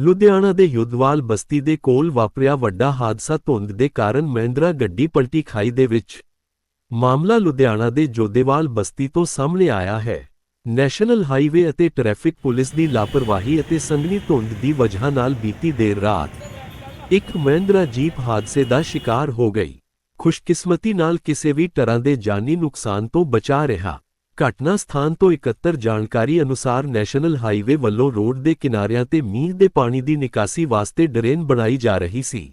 ਲੁਧਿਆਣਾ ਦੇ ਯੁੱਧਵਾਲ ਬਸਤੀ ਦੇ ਕੋਲ ਵਾਪਰਿਆ ਵੱਡਾ ਹਾਦਸਾ ਧੁੰਦ ਦੇ ਕਾਰਨ ਮਹਿੰਦਰਾ ਗੱਡੀ ਪਲਟੀ ਖਾਈ ਦੇ ਵਿੱਚ। ਮਾਮਲਾ ਲੁਧਿਆਣਾ ਦੇ ਜੋਧੇਵਾਲ ਬਸਤੀ ਤੋਂ ਸਾਹਮਣੇ ਆਇਆ ਹੈ। ਨੈਸ਼ਨਲ ਹਾਈਵੇ ਅਤੇ ਟ੍ਰੈਫਿਕ ਪੁਲਿਸ ਦੀ ਲਾਪਰਵਾਹੀ ਅਤੇ ਸੰਘਣੀ ਧੁੰਦ ਦੀ ਵਜ੍ਹਾ ਨਾਲ ਬੀਤੀ ਦੇਰ ਰਾਤ ਇੱਕ ਮਹਿੰਦਰਾ ਜੀਪ ਹਾਦਸੇ ਦਾ ਸ਼ਿਕਾਰ ਹੋ ਗਈ। ਖੁਸ਼ਕਿਸਮਤੀ ਨਾਲ ਕਿਸੇ ਵੀ ਤਰ੍ਹਾਂ ਦੇ ਜਾਨੀ ਨੁਕਸਾਨ ਤੋਂ ਬਚਾ ਰਿਹਾ। ਘਟਨਾ ਸਥਾਨ ਤੋਂ ਇਕੱਤਰ ਜਾਣਕਾਰੀ ਅਨੁਸਾਰ ਨੈਸ਼ਨਲ ਹਾਈਵੇ ਵੱਲੋਂ ਰੋਡ ਦੇ ਕਿਨਾਰਿਆਂ ਤੇ ਮੀਂਹ ਦੇ ਪਾਣੀ ਦੀ ਨਿਕਾਸੀ ਵਾਸਤੇ ਡਰੇਨ ਬਣਾਈ ਜਾ ਰਹੀ ਸੀ,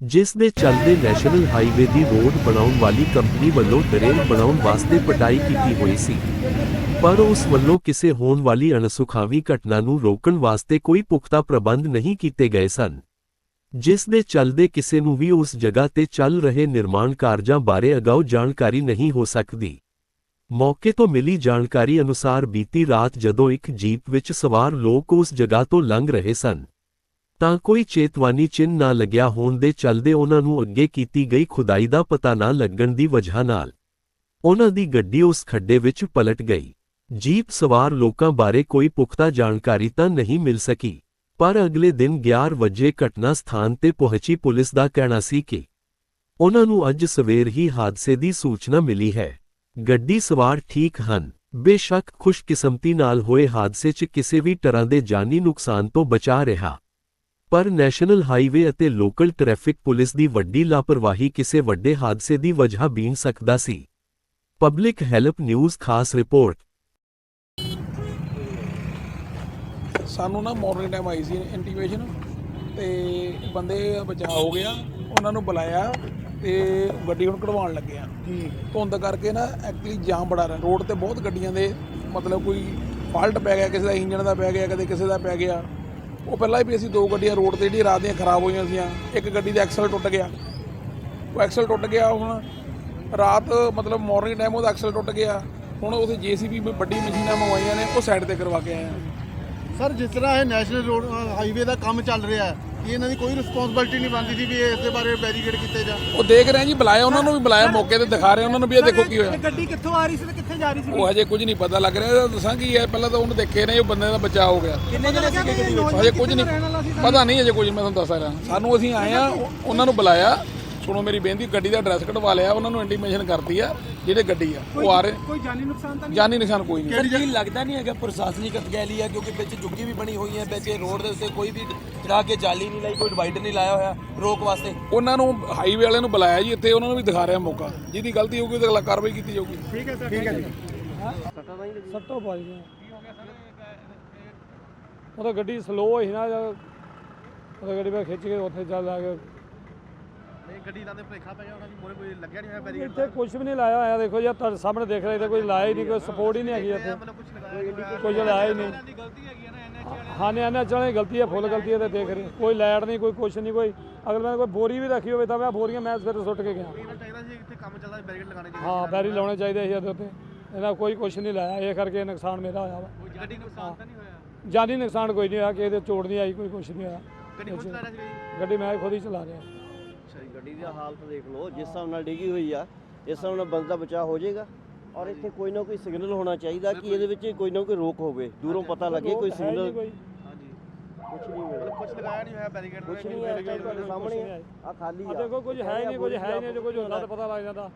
ਜਿਸ ਦੇ ਚੱਲਦੇ ਨੈਸ਼ਨਲ ਹਾਈਵੇ ਦੀ ਰੋਡ ਬਣਾਉਣ ਵਾਲੀ ਕੰਪਨੀ ਵੱਲੋਂ ਡਰੇਨ ਬਣਾਉਣ ਵਾਸਤੇ ਪਟਾਈ ਕੀਤੀ ਹੋਈ ਸੀ, ਪਰ ਉਸ ਵੱਲੋਂ ਕਿਸੇ ਹੋਣ ਵਾਲੀ ਅਣਸੁਖਾਵੀ ਘਟਨਾ ਨੂੰ ਰੋਕਣ ਵਾਸਤੇ ਕੋਈ ਪੁਖਤਾ ਪ੍ਰਬੰਧ ਨਹੀਂ ਕੀਤੇ ਗਏ ਸਨ, ਜਿਸ ਦੇ ਚੱਲਦੇ ਕਿਸੇ ਨੂੰ ਵੀ ਉਸ ਜਗ੍ਹਾ ਤੇ ਚੱਲ ਰਹੇ ਨਿਰਮਾਣ ਕਾਰਜਾਂ ਬਾਰੇ ਅਗਾਊ ਜਾਣਕਾਰੀ ਨਹੀਂ ਹੋ ਸਕਦੀ। ਮੌਕੇ ਤੋਂ ਮਿਲੀ ਜਾਣਕਾਰੀ ਅਨੁਸਾਰ ਬੀਤੀ ਰਾਤ ਜਦੋਂ ਇੱਕ ਜੀਪ ਵਿੱਚ ਸਵਾਰ ਲੋਕ ਉਸ ਜਗ੍ਹਾ ਤੋਂ ਲੰਘ ਰਹੇ ਸਨ, ਤਾਂ ਕੋਈ ਚੇਤਵਾਨੀ ਚਿੰਨ੍ਹ ਨਾ ਲੱਗਿਆ ਹੋਣ ਦੇ ਚੱਲਦੇ ਉਹਨਾਂ ਨੂੰ ਅੱਗੇ ਕੀਤੀ ਗਈ ਖੁਦਾਈ ਦਾ ਪਤਾ ਨਾ ਲੱਗਣ ਦੀ ਵਜ੍ਹਾ ਨਾਲ ਉਹਨਾਂ ਦੀ ਗੱਡੀ ਉਸ ਖੱਡੇ ਵਿੱਚ ਪਲਟ ਗਈ। ਜੀਪ ਸਵਾਰ ਲੋਕਾਂ ਬਾਰੇ ਕੋਈ ਪੁਖਤਾ ਜਾਣਕਾਰੀ ਤਾਂ ਨਹੀਂ ਮਿਲ ਸਕੀ, ਪਰ ਅਗਲੇ ਦਿਨ 11 ਵਜੇ ਘਟਨਾ ਸਥਾਨ ਤੇ ਪਹੁੰਚੀ ਪੁਲਿਸ ਦਾ ਕਹਿਣਾ ਸੀ ਕਿ ਉਹਨਾਂ ਨੂੰ ਅੱਜ ਸਵੇਰ ਹੀ ਹਾਦਸੇ ਦੀ ਸੂਚਨਾ ਮਿਲੀ ਹੈ। ਗੱਡੀ ਸਵਾਰ ਠੀਕ ਹਨ। ਬੇਸ਼ੱਕ ਖੁਸ਼ਕਿਸਮਤੀ ਨਾਲ ਹੋਏ ਹਾਦਸੇ 'ਚ ਕਿਸੇ ਵੀ ਤਰ੍ਹਾਂ ਦੇ ਜਾਨੀ ਨੁਕਸਾਨ ਤੋਂ ਬਚਾ ਰਿਹਾ। ਪਰ ਨੈਸ਼ਨਲ ਹਾਈਵੇ ਅਤੇ ਲੋਕਲ ਟ੍ਰੈਫਿਕ ਪੁਲਿਸ ਦੀ ਵੱਡੀ ਲਾਪਰਵਾਹੀ ਕਿਸੇ ਵੱਡੇ ਹਾਦਸੇ ਦੀ ਵਜ੍ਹਾ ਬਣ ਸਕਦਾ ਸੀ। ਪਬਲਿਕ ਹੈਲਪ ਨਿਊਜ਼ ਖਾਸ ਰਿਪੋਰਟ। ਸਾਨੂੰ ਨਾ ਮਾਰਨਿੰਗ ਟਾਈਮ ਆਈ ਸੀ, ਇੰਟੀਮੇਸ਼ਨ ਤੇ ਬੰਦੇ ਦਾ ਹੋ ਗਿਆ, ਉਹਨਾਂ ਨੂੰ ਬੁਲਾਇਆ। ਤੇ ਗੱਡੀ ਹੁਣ ਕਢਵਾਉਣ ਲੱਗੇ ਆ। ਧੁੰਦ ਕਰਕੇ ਨਾ ਐਕਚੁਅਲੀ ਜਾਮ ਬੜਾ ਰਿਹਾ। ਰੋਡ ਤੇ ਬਹੁਤ ਗੱਡੀਆਂ ਦੇ ਮਤਲਬ ਕੋਈ ਫਾਲਟ ਪੈ ਗਿਆ ਕਿਸੇ ਦਾ ਇੰਜਨ ਦਾ ਪੈ ਗਿਆ ਕਦੇ ਕਿਸੇ ਦਾ ਪੈ ਗਿਆ। ਉਹ ਪਹਿਲਾਂ ਹੀ ਵੀ ਅਸੀਂ ਦੋ ਗੱਡੀਆਂ ਰੋਡ ਤੇ ਜਿਹੜੀ ਰਾਤ ਦੀਆਂ ਖਰਾਬ ਹੋਈਆਂ ਸੀਆਂ ਇੱਕ ਗੱਡੀ ਦਾ ਐਕਸਲ ਟੁੱਟ ਗਿਆ। ਉਹ ਐਕਸਲ ਟੁੱਟ ਗਿਆ ਹੁਣ ਰਾਤ ਮਤਲਬ ਮਾਰਨਿੰਗ ਟਾਈਮ ਉਹਦਾ ਐਕਸਲ ਟੁੱਟ ਗਿਆ। ਹੁਣ ਉਹਦੇ ਜੀਸੀਬੀ ਵੱਡੀ ਮਸ਼ੀਨਾਂ ਮੰਗਵਾਈਆਂ ਨੇ ਉਹ ਸਾਈਡ ਤੇ ਕਰਵਾ ਕੇ ਆਏ ਆ। ਸਰ ਜਿਸ ਤਰ੍ਹਾਂ ਇਹ ਨੈਸ਼ਨਲ ਰੋਡ ਹਾਈਵੇ ਦਾ ਕੰਮ ਚੱਲ ਰਿਹਾ ਹੈ ਕੀ ਇਹਨਾਂ ਦੀ ਕੋਈ ਰਿਸਪੌਂਸਿਬਿਲਟੀ ਨਹੀਂ ਬਣਦੀ ਸੀ ਵੀ ਇਸ ਦੇ ਬਾਰੇ ਬੈਰੀਕੇਡ ਕੀਤੇ ਜਾਣ। ਉਹ ਦੇਖ ਰਹੇ ਆ ਜੀ ਬੁਲਾਇਆ ਉਹਨਾਂ ਨੂੰ ਵੀ ਬੁਲਾਇਆ ਮੌਕੇ ਤੇ ਦਿਖਾ ਰਹੇ ਉਹਨਾਂ ਨੂੰ ਵੀ ਇਹ ਦੇਖੋ ਕੀ ਹੋਇਆ। ਗੱਡੀ ਕਿੱਥੋਂ ਆ ਰਹੀ ਸੀ ਤੇ ਕਿੱਥੇ ਜਾ ਰਹੀ ਸੀ? ਉਹ ਹਜੇ ਕੁਝ ਨਹੀਂ ਪਤਾ ਲੱਗ ਰਿਹਾ ਇਹਦਾ ਦੱਸਾਂ ਕੀ ਹੈ ਪਹਿਲਾਂ ਤਾਂ ਉਹਨੂੰ ਦੇਖੇ ਨੇ ਉਹ ਬੰਦੇ ਦਾ ਬਚਾਅ ਹੋ ਗਿਆ। ਕਿੰਨੇ ਜਣੇ ਸੀਗੇ ਗੱਡੀ ਵਿੱਚ? ਹਜੇ ਕੁਝ ਨਹੀਂ ਪਤਾ ਨਹੀਂ ਹਜੇ ਕੁਝ ਮੈਂ ਤੁਹਾਨੂੰ ਦੱਸ ਰਿਹਾ। ਸਾਨੂੰ ਅਸੀਂ ਆਏ ਆ ਉਹ- ਉਹਨਾਂ ਨੂੰ ਬੁਲਾਇਆ। ਸੁਣੋ ਮੇਰੀ ਬੇਨਤੀ ਗੱਡੀ ਦਾ ਐਡਰੈਸ ਕਢਵਾ ਲਿਆ ਉਹਨਾਂ ਨੂੰ ਇੰਟੀਮੇਸ਼ਨ ਕਰਤੀ ਆ। ਜਿਹੜੇ ਗੱਡੀ ਆ ਉਹ ਆ ਰਹੇ। ਕੋਈ ਜਾਨੀ ਨੁਕਸਾਨ ਤਾਂ ਜਾਨੀ ਨਿਸ਼ਾਨ ਕੋਈ ਨਹੀਂ। ਜੀ ਲੱਗਦਾ ਨਹੀਂ ਹੈਗਾ ਪ੍ਰਸ਼ਾਸਨਿਕ ਅਧਿਕਾਰੀ ਆ ਕਿਉਂਕਿ ਵਿੱਚ ਜੁੱਗੀ ਵੀ ਬਣੀ ਹੋਈ ਹੈ ਵਿੱਚ ਰੋਡ ਦੇ ਉੱਤੇ ਕੋਈ ਵੀ ਚੜਾ ਕੇ ਜਾਲੀ ਨਹੀਂ ਲਾਈ ਕੋਈ ਡਿਵਾਈਡਰ ਨਹੀਂ ਲਾਇਆ ਹੋਇਆ ਰੋਕ ਵਾਸਤੇ। ਉਹਨਾਂ ਨੂੰ ਹਾਈਵੇ ਵਾਲਿਆਂ ਨੂੰ ਬੁਲਾਇਆ ਜੀ ਇੱਥੇ ਉਹਨਾਂ ਨੂੰ ਵੀ ਦਿਖਾ ਰਿਹਾ ਮੌਕਾ। ਜਿਹਦੀ ਗਲਤੀ ਹੋਊਗੀ ਉਹਦੇ ਖਿਲਾਫ ਕਾਰਵਾਈ ਕੀਤੀ ਜਾਊਗੀ। ਠੀਕ ਹੈ ਸਰ ਠੀਕ ਹੈ ਜੀ। ਸੱਟੋ ਪਾਈ ਗਿਆ ਉਹ ਤਾਂ ਗੱਡੀ ਸਲੋ ਹੋਈ ਨਾ ਜਦ ਉਹ ਗੱਡੀ ਮੈਂ ਖਿੱਚ ਕੇ ਉੱਥੇ ਚੱਲ ਆ ਕੇ ਨਹੀਂ ਗੱਡੀ ਦਾ ਤੇ ਭਲੇਖਾ ਪੈ ਗਿਆ ਉਹਨਾਂ ਦੀ ਮੋਰੇ ਕੋਈ ਲੱਗਿਆ ਨਹੀਂ ਹੋਇਆ ਬੈਰੀਕੇਡ ਇੱਥੇ ਕੁਝ ਵੀ ਨਹੀਂ ਲਾਇਆ ਹੋਇਆ ਦੇਖੋ ਜੀ ਆਹ ਤੁਹਾਡੇ ਸਾਹਮਣੇ ਦੇਖ ਰਹੇ ਤੇ ਕੋਈ ਲਾਇਆ ਹੀ ਨਹੀਂ ਕੋਈ ਸਪੋਰਟ ਹੀ ਨਹੀਂ ਹੈਗੀ ਇੱਥੇ। ਮਤਲਬ ਕੁਝ ਲਗਾਇਆ ਕੋਈ ਲਾਇਆ ਹੀ ਨਹੀਂ। ਹਾਂ ਨੇ ਆਨੇ ਚਲੇ ਗਲਤੀ ਹੈ ਫੁੱਲ ਗਲਤੀ ਹੈ ਤੇ ਦੇਖ ਰਹੇ। ਕੋਈ ਲਾਈਟ ਨਹੀਂ ਕੋਈ ਕੁਛ ਨਹੀਂ ਕੋਈ ਅਗਰ ਮੈਂ ਕੋਈ ਬੋਰੀ ਵੀ ਰੱਖੀ ਹੋਵੇ ਤਾਂ ਮੈਂ ਬੋਰੀਆਂ ਮੈਂ ਸਵੇਰੇ ਸੁੱਟ ਕੇ ਗਿਆ। ਇਹਨਾਂ ਚਾਹੀਦਾ ਸੀ ਇੱਥੇ ਕੰਮ ਚੱਲਦਾ ਬੈਰੀਕੇਡ ਲਗਾਣੇ ਹਾਂ ਬੈਰੀ ਲਾਉਣੇ ਚਾਹੀਦੇ ਸੀ ਇਹਦੇ ਉੱਤੇ। ਇਹਦਾ ਕੋਈ ਕੁਛ ਨਹੀਂ ਲਾਇਆ ਇਹ ਕਰਕੇ ਨੁਕਸਾਨ ਮੇਰਾ ਹੋਇਆ ਵਾ। ਗੱਡੀ ਨੁਕਸਾਨ ਤਾਂ ਨਹੀਂ ਹੋਇਆ? ਜਾਨੀ ਨੁਕਸਾਨ ਕੋਈ ਨਹੀਂ ਹੋਇਆ ਕਿ ਇਹਦੇ ਚੋਟ ਨਹੀਂ ਆਈ ਕੋਈ ਕੁਛ ਨਹੀਂ ਹੋਇਆ। ਗੱਡੀ ਖੁਦ ਚਲਾ ਰਿਹਾ ਸੀ ਗੱਡੀ ਮੈਂ ਖੁਦ ਹੀ ਚਲਾ ਰਿਹਾ। ਗੱਡੀ ਦੀ ਹਾਲਤ ਦੇਖ ਲਓ ਜਿਸ ਹਿਸਾਬ ਨਾਲ ਡਿੱਗੀ ਹੋਈ ਆ ਇਸ ਹਿਸਾਬ ਨਾਲ ਬੰਦੇ ਦਾ ਬਚਾਅ ਹੋ ਜਾਏਗਾ। ਔਰ ਇੱਥੇ ਕੋਈ ਨਾ ਕੋਈ ਸਿਗਨਲ ਹੋਣਾ ਚਾਹੀਦਾ ਕਿ ਇਹਦੇ ਵਿੱਚ ਕੋਈ ਨਾ ਕੋਈ ਰੋਕ ਹੋਵੇ। ਦੂਰੋਂ ਪਤਾ ਲੱਗੇ ਕੋਈ ਸਿਗਨਲ ਕੋਈ। ਕੁਝ ਨਹੀਂ ਹੋਇਆ। ਕੁਝ ਲਗਾਇਆ ਨਹੀਂ ਹੋਇਆ ਬੈਰੀਕੇਡ ਕੁਝ ਨਹੀਂ ਹੈ ਤੁਹਾਡੇ ਸਾਹਮਣੇ ਆ। ਖਾਲੀ ਆ। ਆ ਦੇਖੋ ਕੁਝ ਹੈ ਨਹੀਂ ਕੁਝ ਹੈ ਹੀ ਨਹੀਂ ਜੇ ਕੁਝ ਹੁੰਦਾ ਤਾਂ ਪਤਾ ਲੱਗ ਜਾਂਦਾ।